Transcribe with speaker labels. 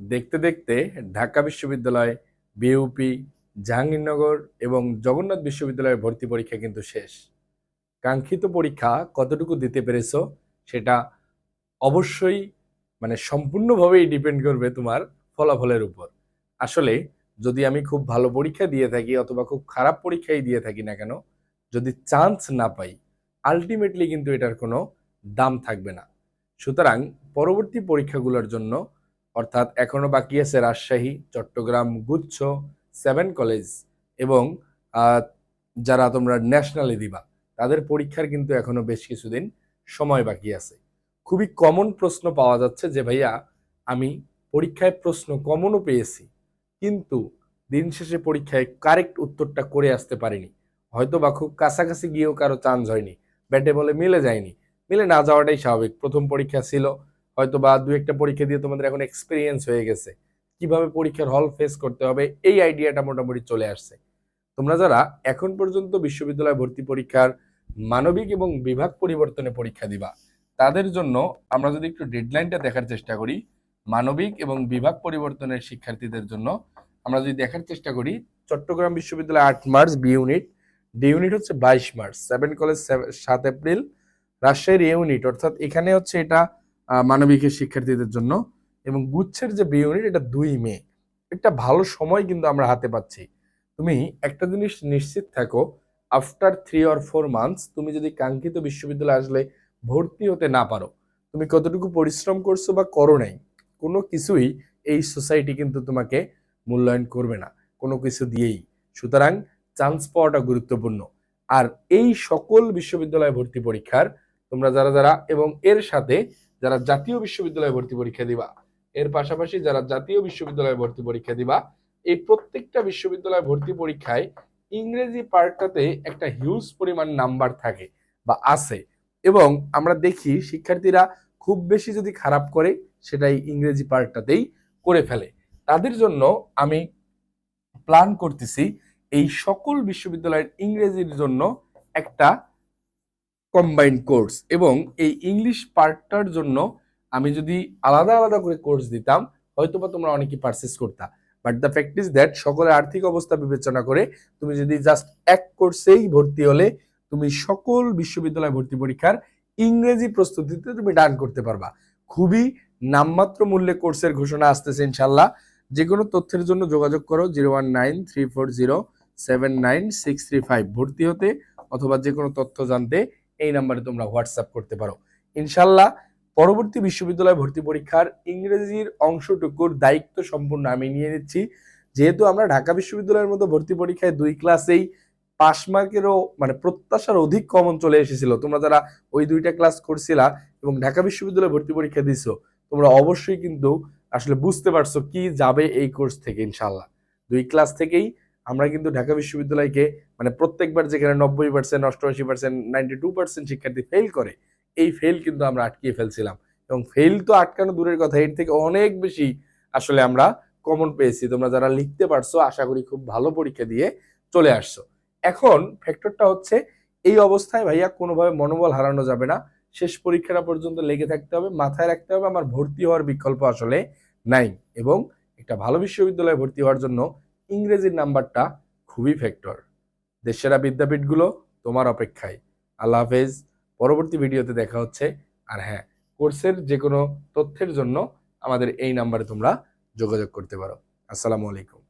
Speaker 1: দেখতে দেখতে ঢাকা বিশ্ববিদ্যালয় বিউপি জাহাঙ্গীরনগর এবং জগন্নাথ বিশ্ববিদ্যালয়ের ভর্তি পরীক্ষা কিন্তু শেষ। কাঙ্ক্ষিত পরীক্ষা কতটুকু দিতে পেরেছ সেটা অবশ্যই মানে সম্পূর্ণভাবেই ডিপেন্ড করবে তোমার ফলাফলের উপর। আসলে যদি আমি খুব ভালো পরীক্ষা দিয়ে থাকি অথবা খুব খারাপ পরীক্ষাই দিয়ে থাকি না কেন, যদি চান্স না পাই আলটিমেটলি কিন্তু এটার কোনো দাম থাকবে না। সুতরাং পরবর্তী পরীক্ষাগুলোর জন্য অর্থাৎ এখনও বাকি আছে রাজশাহী, চট্টগ্রাম, গুচ্ছ সেভেন কলেজ এবং যারা তোমরা ন্যাশনালে দিবা, তাদের পরীক্ষার কিন্তু এখনও বেশ কিছুদিন সময় বাকি আছে। খুবই কমন প্রশ্ন পাওয়া যাচ্ছে যে, ভাইয়া, আমি পরীক্ষায় প্রশ্ন কমনও পেয়েছি, কিন্তু দিন শেষে পরীক্ষায় কারেক্ট উত্তরটা করে আসতে পারিনি। হয়তো বা খুব কাছাকাছি গিয়েও কারও চান্স হয়নি, ব্যাটে বলে মিলে যায়নি। মিলে না যাওয়াটাই স্বাভাবিক। প্রথম পরীক্ষা ছিল হয়তো বা দু একটা পরীক্ষা দিয়ে তোমাদের এখন এক্সপিরিয়েন্স হয়ে গেছে। কীভাবে পরীক্ষার হল ফেস করতে হবে, এই আইডিয়াটা মোটামুটি চলে আসছে। তোমরা যারা এখন পর্যন্ত বিশ্ববিদ্যালয় ভর্তি পরীক্ষার মানবিক এবং বিভাগ পরিবর্তনে পরীক্ষা দিবা, তাদের জন্য আমরা যদি একটু ডেডলাইনটা দেখার চেষ্টা করি, মানবিক এবং বিভাগ পরিবর্তনের শিক্ষার্থীদের জন্য, আমরা যদি দেখার চেষ্টা করি, চট্টগ্রাম বিশ্ববিদ্যালয় আট March B unit D unit হচ্ছে বাইশ মার্চ সেভেন কলেজ সাত এপ্রিল, রাজশাহীর এ ইউনিট অর্থাৎ এখানে হচ্ছে এটা মানবিকের শিক্ষার্থীদের জন্য এবং গুচ্ছের যে বি ইউনিট এটা দুই মে। একটা ভালো সময় কিন্তু আমরা হাতে পাচ্ছি। তুমি একটা জিনিস নিশ্চিত থাকো after three or four months তুমি যদি কাঙ্ক্ষিত বিশ্ববিদ্যালয়ে আসলে ভর্তি হতে না পারো, তুমি কতটুকু পরিশ্রম করছ বা করো নাই, কোনো কিছুই এই সোসাইটি কিন্তু তোমাকে মূল্যায়ন করবে না, কোনো কিছু দিয়েই। সুতরাং চান্স পাওয়াটা গুরুত্বপূর্ণ। আর এই সকল বিশ্ববিদ্যালয় ভর্তি পরীক্ষার তোমরা যারা যারা এবং এর সাথে যারা জাতীয় বিশ্ববিদ্যালয়ে ভর্তি পরীক্ষা দিবা, এর পাশাপাশি যারা জাতীয় বিশ্ববিদ্যালয়ে ভর্তি পরীক্ষা দিবা, এই প্রত্যেকটা বিশ্ববিদ্যালয় ভর্তি পরীক্ষায় ইংরেজি পার্টটাতে একটা হিউজ পরিমাণ নাম্বার থাকে বা আছে। এবং আমরা দেখি শিক্ষার্থীরা খুব বেশি যদি খারাপ করে, সেটাই ইংরেজি পার্টটাতেই করে ফেলে। তাদের জন্য আমি প্ল্যান করতেছি এই সকল বিশ্ববিদ্যালয়ের ইংরেজির জন্য একটা কম্বাইন কোর্স এবং এই ইংলিশ পার্টটার জন্য আমি যদি আলাদা আলাদা করে কোর্স দিতাম হয়তো বা তোমরা অনেকেই পারচেস করতা। But the fact is that সকলের আর্থিক অবস্থা বিবেচনা করে তুমি যদি জাস্ট এক কোর্সেই ভর্তি হলে, তুমি সকল বিশ্ববিদ্যালয় ভর্তি পরীক্ষার ইংরেজি প্রস্তুতিতে তুমি ডান করতে পারবা। খুবই নামমাত্র মূল্যে কোর্সের ঘোষণা আসতেছে ইনশাল্লাহ যে কোনো তথ্যের জন্য যোগাযোগ করো zero one nine three four zero seven nine six three five ভর্তি হতে অথবা যে কোনো তথ্য জানতে এই নাম্বারে তোমরা হোয়াটসঅ্যাপ করতে পারো। ইনশাল্লাহ পরবর্তী বিশ্ববিদ্যালয় ভর্তি পরীক্ষার ইংরেজির অংশটুকুর দায়িত্ব সম্পূর্ণ আমি নিয়ে নিচ্ছি। যেহেতু আমরা ঢাকা বিশ্ববিদ্যালয়ের মতো ভর্তি পরীক্ষায় দুই ক্লাসেই পাস মার্কেরও মানে প্রত্যাশার অধিক কমন চলে এসেছিল। তোমরা যারা ওই দুইটা ক্লাস করছিলা এবং ঢাকা বিশ্ববিদ্যালয়ে ভর্তি পরীক্ষা দিছো, তোমরা অবশ্যই কিন্তু আসলে বুঝতে পারছ কি যাবে এই কোর্স থেকে ইনশাল্লাহ। দুই ক্লাস থেকেই আমরা কিন্তু ঢাকা বিশ্ববিদ্যালয়কে মানে প্রত্যেকবার যেখানে নব্বই পার্সেন্ট অষ্টআশি পার্সেন্ট নাইনটি টু পার্সেন্ট শিক্ষার্থী ফেল করে, এই ফেল কিন্তু আমরা আটকিয়ে ফেলছিলাম। এবং ফেল তো আটকানো দূরের কথা, এর থেকে অনেক বেশি আসলে আমরা কমন পেয়েছি। তোমরা যারা লিখতে পারছ, আশা করি খুব ভালো পরীক্ষা দিয়ে চলে আসছো। এখন ফ্যাক্টরটা হচ্ছে, এই অবস্থায় ভাইয়া কোনোভাবে মনোবল হারানো যাবে না। শেষ পরীক্ষাটা পর্যন্ত লেগে থাকতে হবে, মাথায় রাখতে হবে, আমার ভর্তি হওয়ার বিকল্প আসলে নাই। এবং একটা ভালো বিশ্ববিদ্যালয়ে ভর্তি হওয়ার জন্য ইংরেজির নাম্বারটা খুবই ফ্যাক্টর দেশেরা বিদ্যাপীঠগুলো তোমার অপেক্ষায়। আল্লাহ হাফেজ, পরবর্তী ভিডিওতে দেখা হচ্ছে। আর হ্যাঁ কোর্সের যে কোনো তথ্যের জন্য আমাদের এই নাম্বারে তোমরা যোগাযোগ করতে পারো। আসসালামু আলাইকুম।